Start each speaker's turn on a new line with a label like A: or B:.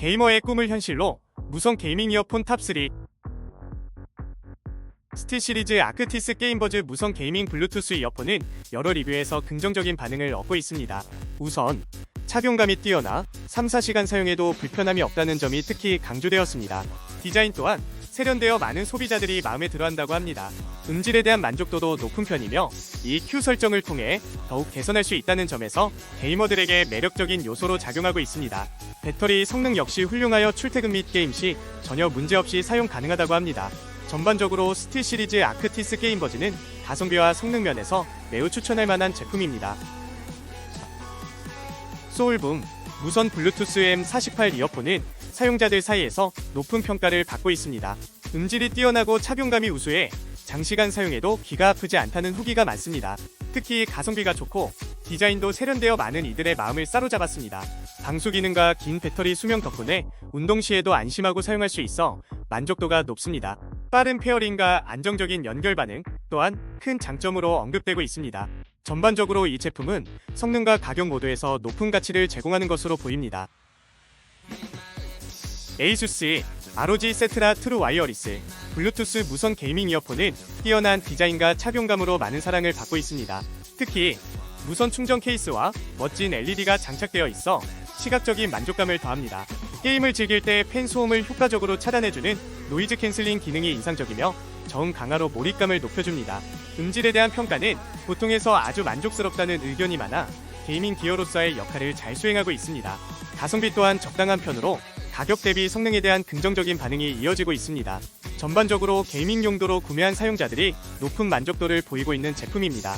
A: 게이머의 꿈을 현실로 무선 게이밍 이어폰 탑3 스틸 시리즈 아크티스 게임버즈 무선 게이밍 블루투스 이어폰은 여러 리뷰에서 긍정적인 반응을 얻고 있습니다. 우선 착용감이 뛰어나 3, 4시간 사용해도 불편함이 없다는 점이 특히 강조되었습니다. 디자인 또한 세련되어 많은 소비자들이 마음에 들어한다고 합니다. 음질에 대한 만족도도 높은 편이며 이 Q 설정을 통해 더욱 개선할 수 있다는 점에서 게이머들에게 매력적인 요소로 작용하고 있습니다. 배터리 성능 역시 훌륭하여 출퇴근 및 게임 시 전혀 문제없이 사용 가능하다고 합니다. 전반적으로 스틸 시리즈 아크티스 게임버즈는 가성비와 성능 면에서 매우 추천할 만한 제품입니다. 소울붐 무선 블루투스 M48 이어폰은 사용자들 사이에서 높은 평가를 받고 있습니다. 음질이 뛰어나고 착용감이 우수해 장시간 사용해도 귀가 아프지 않다는 후기가 많습니다. 특히 가성비가 좋고 디자인도 세련되어 많은 이들의 마음을 사로잡았습니다. 방수 기능과 긴 배터리 수명 덕분에 운동 시에도 안심하고 사용할 수 있어 만족도가 높습니다. 빠른 페어링과 안정적인 연결 반응 또한 큰 장점으로 언급되고 있습니다. 전반적으로 이 제품은 성능과 가격 모두에서 높은 가치를 제공하는 것으로 보입니다. 에이수스의 ROG 세트라 트루 와이어리스 블루투스 무선 게이밍 이어폰은 뛰어난 디자인과 착용감으로 많은 사랑을 받고 있습니다. 특히 무선 충전 케이스와 멋진 LED가 장착되어 있어 시각적인 만족감을 더합니다. 게임을 즐길 때 팬 소음을 효과적으로 차단해주는 노이즈 캔슬링 기능이 인상적이며 정 강화로 몰입감을 높여줍니다. 음질에 대한 평가는 보통에서 아주 만족스럽다는 의견이 많아 게이밍 기어로서의 역할을 잘 수행하고 있습니다. 가성비 또한 적당한 편으로 가격 대비 성능에 대한 긍정적인 반응이 이어지고 있습니다. 전반적으로 게이밍 용도로 구매한 사용자들이 높은 만족도를 보이고 있는 제품입니다.